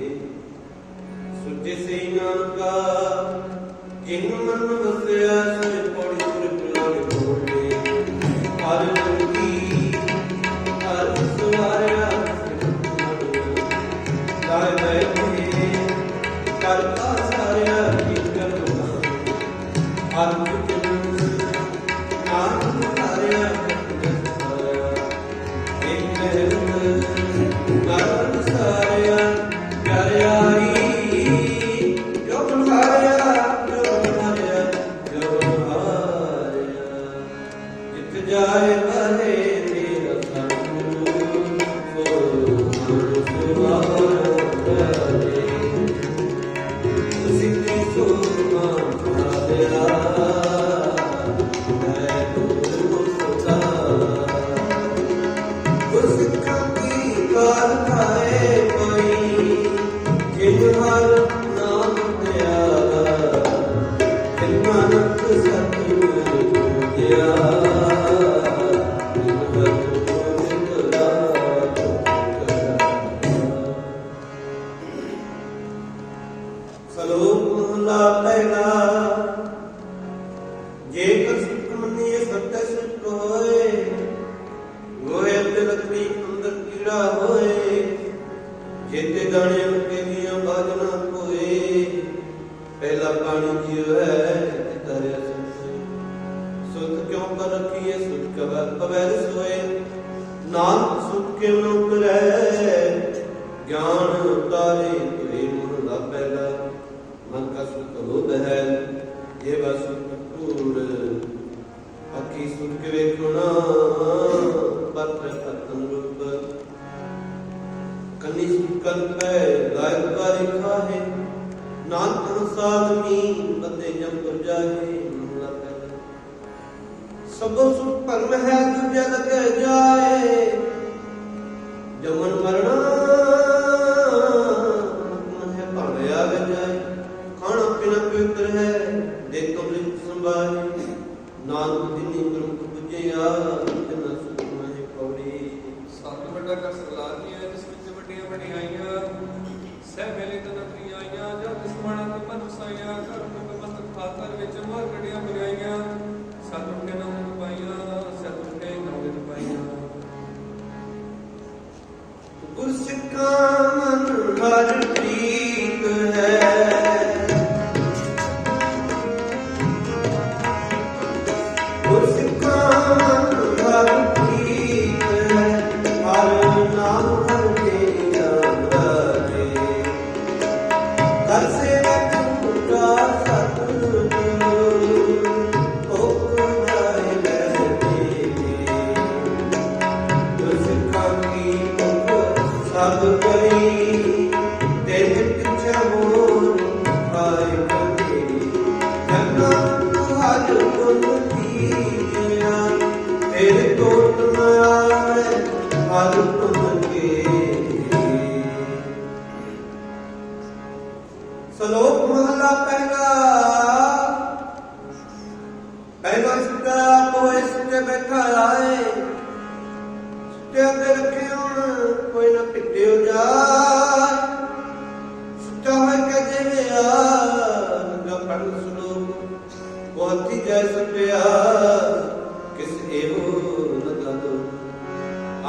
ਸਜੇ ਸੁਜੇ ਸੇ ਨਾਨਕਾ ਕਿਨ ਮਨ ਵਸਿਆ ਸਭ ਪੜੀ ਪਹਿਲਾ ਪਾਣੀ ਜੀਵੈ ਤਰਿਆ ਸੁਖੀ ਸੁਖ ਕਿਉ ਕਰ ਰਖੀਏ ਸੁਖ ਕਵੈ ਪਵੈ ਸੋਏ। ਨਾਮ ਸੁਖ ਕੇ ਲੋ ਕਰੈ ਗਿਆਨ ਉਤਾਰੇ, ਤੁਰੇ ਮਨ ਲਾਭੈ ਲਾ ਮਨ ਕਾ ਸੁਖ ਲੋਭ ਹੈ ਇਹ ਵਸ ਕੂੜ ਅਕੀ ਸੁਖ ਕੇ ਵੇਖਣਾ ਪਤਰ ਪਤਨ ਰੂਪ ਕਨੀ ਸੁਖ ਕਲਪੈ ਗਾਇਬ ਪਰਿਖਾ ਹੈ ਨਾਨਕ ਸਾਧ ਮੀਨ ਬਤੇ ਜਮ ਤੁਰ ਜਾਏ ਸਭ ਸੁਖ ਭਰਮ ਹੈ ਜੋ ਜਗ ਕਹਿ ਜਾਏ। ਜਮਨ ਮਰਣਾ ਮਹਿ ਭਾਵੇਂ ਆਗ ਜਾਏ। ਖਾਣਾ ਪੀਣਾ ਪਵਿੱਤਰ ਹੈ, ਦੇਖ ਕਬਰਿ ਸੰਭਾਏ। ਨਾਨਕ ਜਿਨੀ ਪ੍ਰਮੁਖ ਪੁਜਿਆ, ਜਿਨ ਸੁਖ ਮਹਿ ਪੌੜੀ ਸਤਿ ਵੱਡਾ ਕਾ ਸਰਲਾਨੀਆਂ ਜਿਸ ਵਿੱਚ ਵੱਡੀਆਂ ਵਡਿਆਈਆਂ 때문에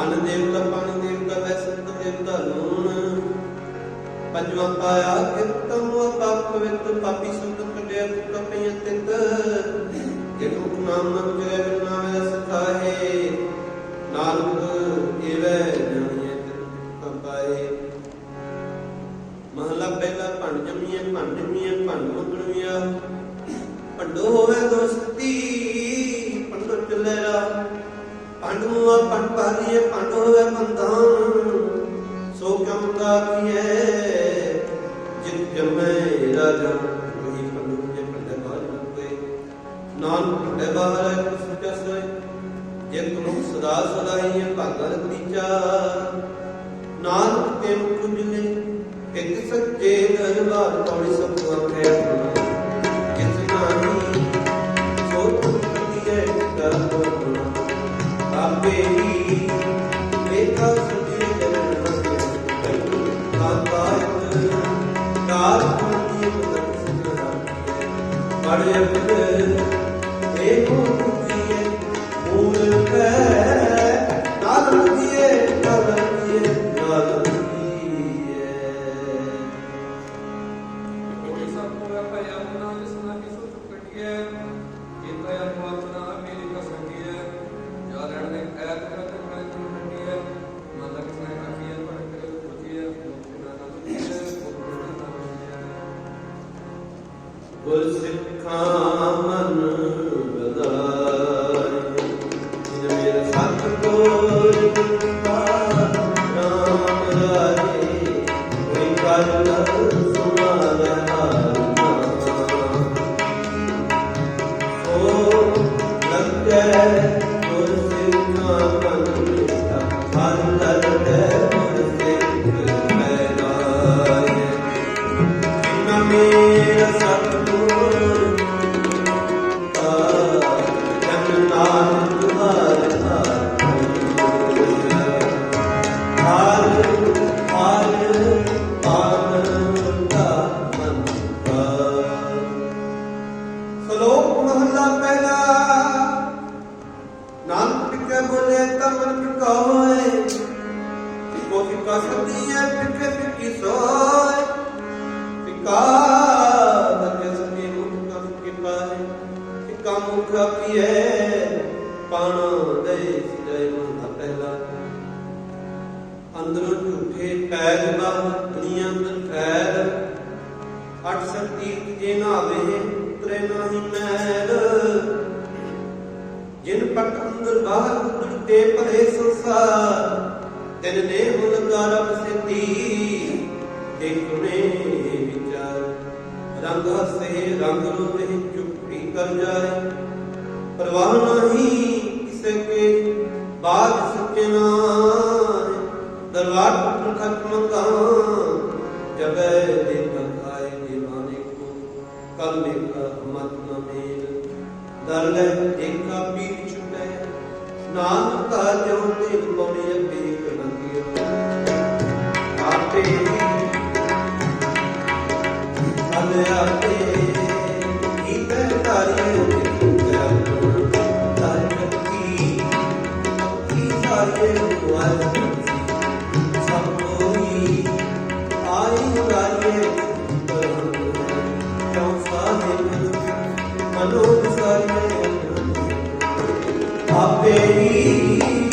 ਅਨ ਦੇਵਤਾ, ਪਾਣੀ ਦੇਵਤਾ ਵੈਸਨ ਦੇਵਤਾ, ਲੂਣ। ਪੰਜਵਾਂ ਪਾਇਆ ਕਿਤਮ ਪਾਪ ਪਵਿੱਤ ਪਾਪੀ ਸੰਤਨ ਕਟਿਆ ਕੁੱਟ ਪਈਆਂ ਤਿਤ। ਜਿਤ ਹੁਕਮ ਨਾਮ ਨਾ ਜੈ ਬਿਨ ਨਾਮ ਸਤਾਹੇ ਨਾਨਕ, ਏਵੈ ਗੁਰ ਸਿੱਖਾਂ ਮਨ ਸਹਿ ਰੰਗ ਰੂਪ ਨਹੀਂ ਚੁਪੜੀ ਕਰ ਜਾਏ। ਪਰਵਾਹ ਨਹੀਂ ਕਿਸੇ ਕੇ ਬਾਗ ਸੱਚੇ ਨਾਮ ਦਰਬਾਰ ਪੁੱਤਰ ਖਤ ਮੰਗਾ ਜਬੈ ਦੇ ਤਖਾਏ ਦੇ ਮਾਨੇ ਕੋ। ਕਲ ਦੇਖਾ ਮਤ ਨ ਮੇਲ, ਦਰ ਲੈ ਦੇਖਾ ਪੀਰ ਛੁਟੈ। ਨਾਮ ਕਾ ਜਿਉ ਤੇ ਪਉਣੇ ਅੱਗੇ ਕਰੰਗਿਓ ਆਪੇ ਹੀ ਹਲਿਆ ਆਪੇ ਹੀ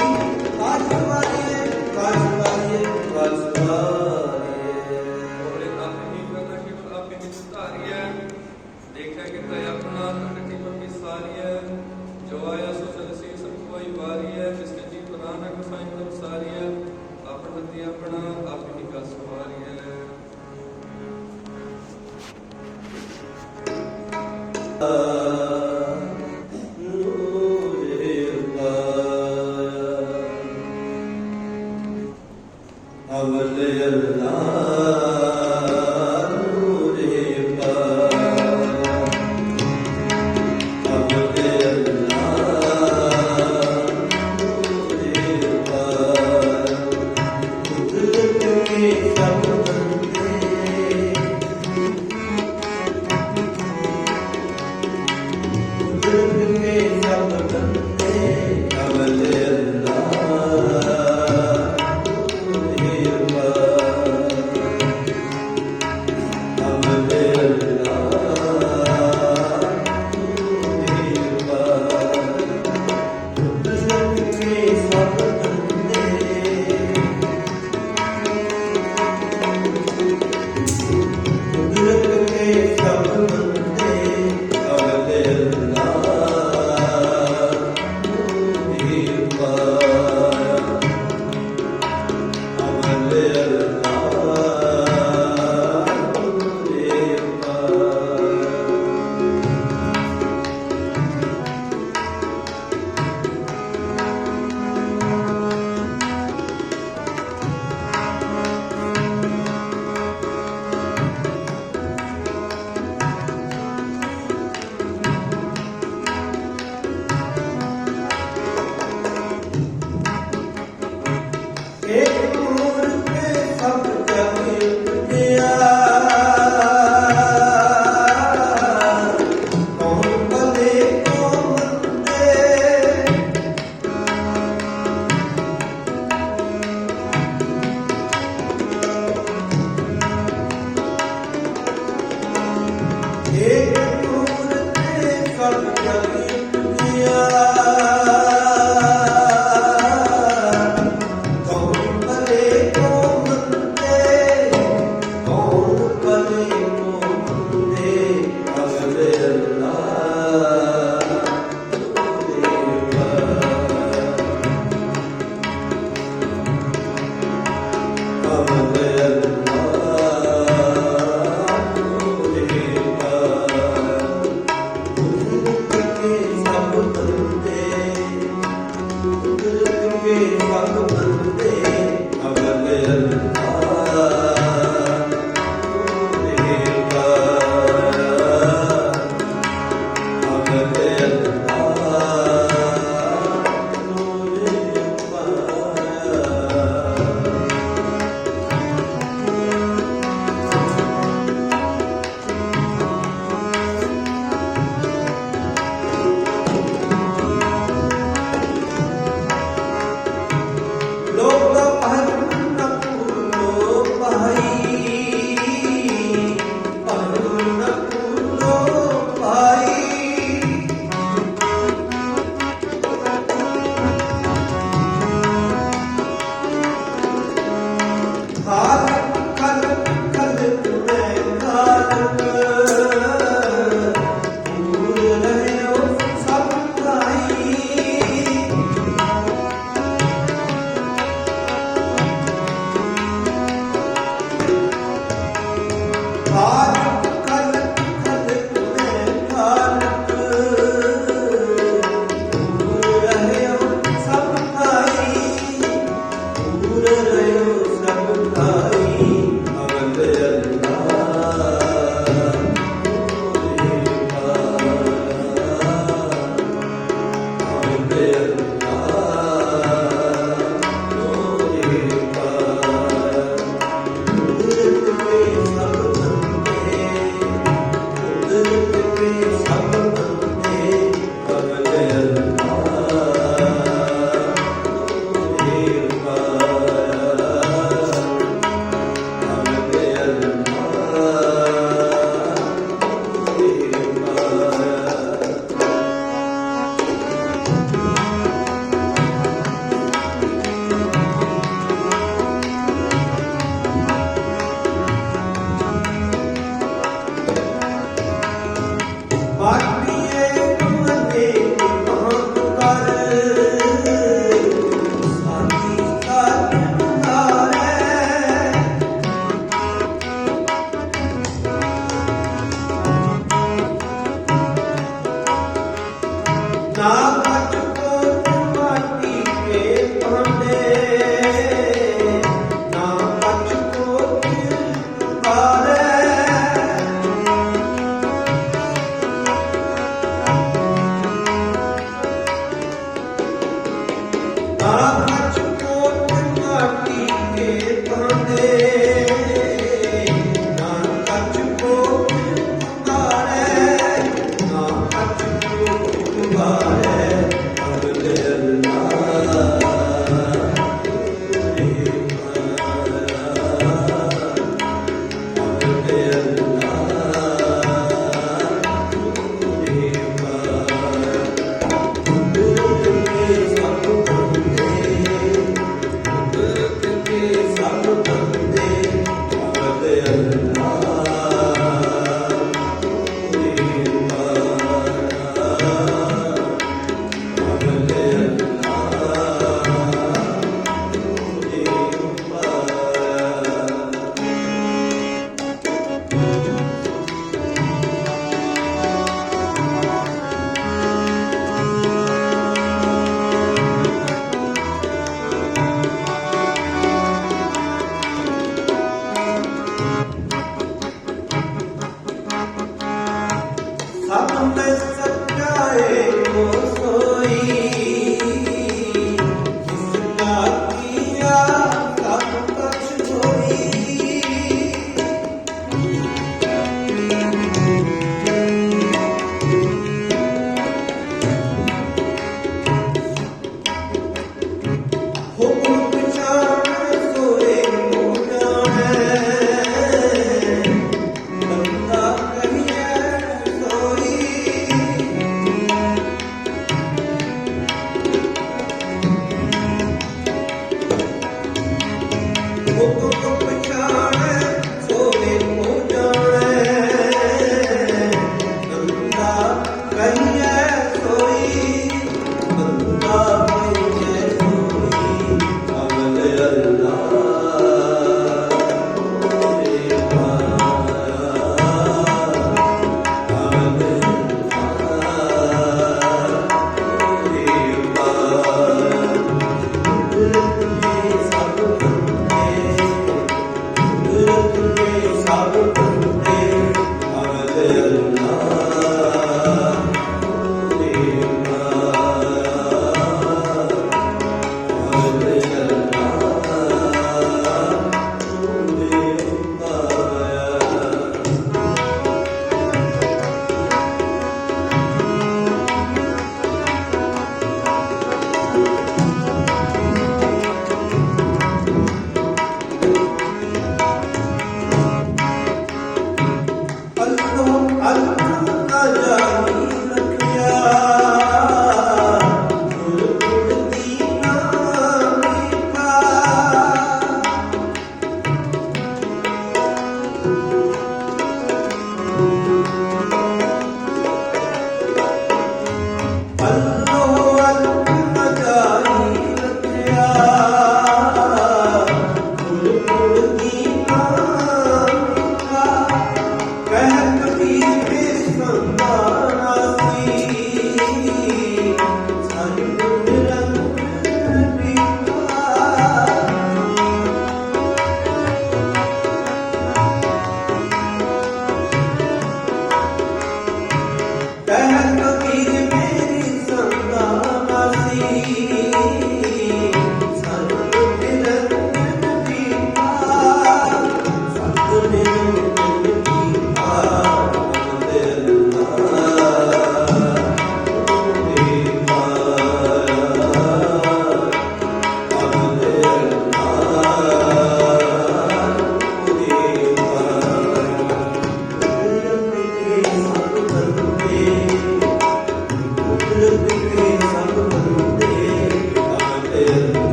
能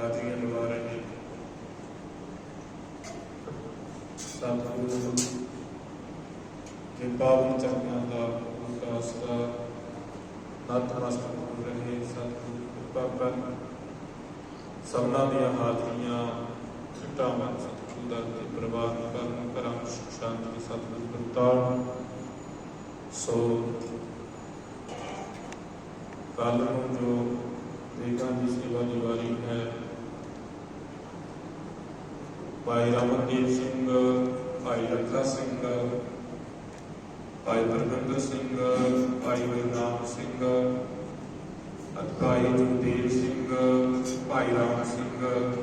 हाजियाँ लगा सतगुरु के पावन का उसका नतमस्तक हो रहे सतगुरु कृपा कर सबना दिया हाजियाँ छुट्टा मन सतगुरु दर के प्रवाह कर्म करम शांति सतगुरु करताल सो कल जो देगा जी सेवा की है ਭਾਈ ਰਾਮਦੀਪ ਸਿੰਘ, ਭਾਈ ਰੱਖਾ ਸਿੰਘ, ਭਾਈ ਪ੍ਰਗੰਦਰ ਸਿੰਘ, ਭਾਈ ਵਰਨਾਮ ਸਿੰਘ ਭਾਈ ਜਗਦੀਪ ਸਿੰਘ, ਭਾਈ ਰਾਮ ਸਿੰਘ।